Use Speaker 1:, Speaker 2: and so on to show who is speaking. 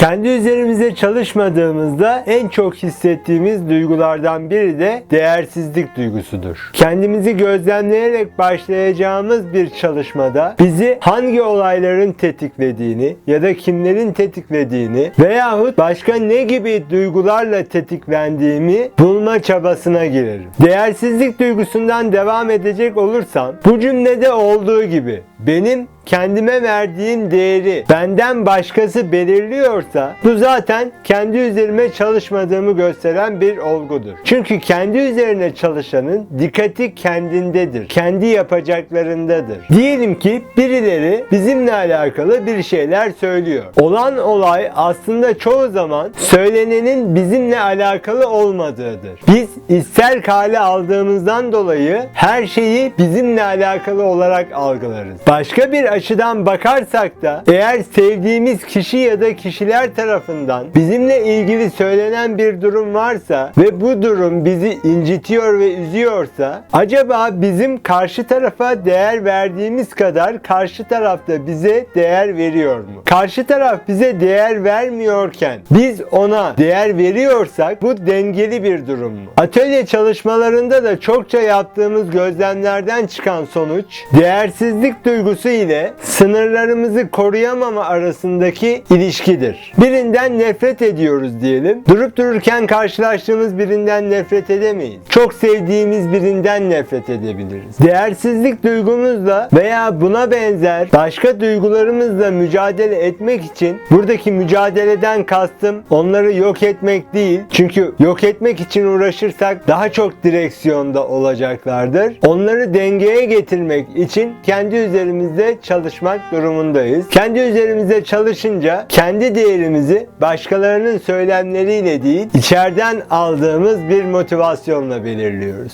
Speaker 1: Kendi üzerimize çalışmadığımızda en çok hissettiğimiz duygulardan biri de değersizlik duygusudur. Kendimizi gözlemleyerek başlayacağımız bir çalışmada bizi hangi olayların tetiklediğini ya da kimlerin tetiklediğini veyahut başka ne gibi duygularla tetiklendiğimi bulma çabasına girerim. Değersizlik duygusundan devam edecek olursam bu cümlede olduğu gibi benim kendime verdiğim değeri benden başkası belirliyorsa bu zaten kendi üzerime çalışmadığımı gösteren bir olgudur. Çünkü kendi üzerine çalışanın dikkati kendindedir. Kendi yapacaklarındadır. Diyelim ki birileri bizimle alakalı bir şeyler söylüyor. Olan olay aslında çoğu zaman söylenenin bizimle alakalı olmadığıdır. Biz ister hale aldığımızdan dolayı her şeyi bizimle alakalı olarak algılarız. Başka bir açıdan bakarsak da eğer sevdiğimiz kişi ya da kişiler tarafından bizimle ilgili söylenen bir durum varsa ve bu durum bizi incitiyor ve üzüyorsa acaba bizim karşı tarafa değer verdiğimiz kadar karşı tarafta bize değer veriyor mu? Karşı taraf bize değer vermiyorken biz ona değer veriyorsak bu dengeli bir durum mu? Atölye çalışmalarında da çokça yaptığımız gözlemlerden çıkan sonuç değersizlik duygusu ile sınırlarımızı koruyamama arasındaki ilişkidir. Birinden nefret ediyoruz diyelim. Durup dururken karşılaştığımız birinden nefret edemeyiz. Çok sevdiğimiz birinden nefret edebiliriz. Değersizlik duygumuzla veya buna benzer başka duygularımızla mücadele etmek için buradaki mücadeleden kastım onları yok etmek değil. Çünkü yok etmek için uğraşırsak daha çok direksiyonda olacaklardır. Onları dengeye getirmek için kendi üzerimizde çalışmak durumundayız. Kendi üzerimizde çalışınca kendi değerimizi başkalarının söylemleriyle değil içeriden aldığımız bir motivasyonla belirliyoruz.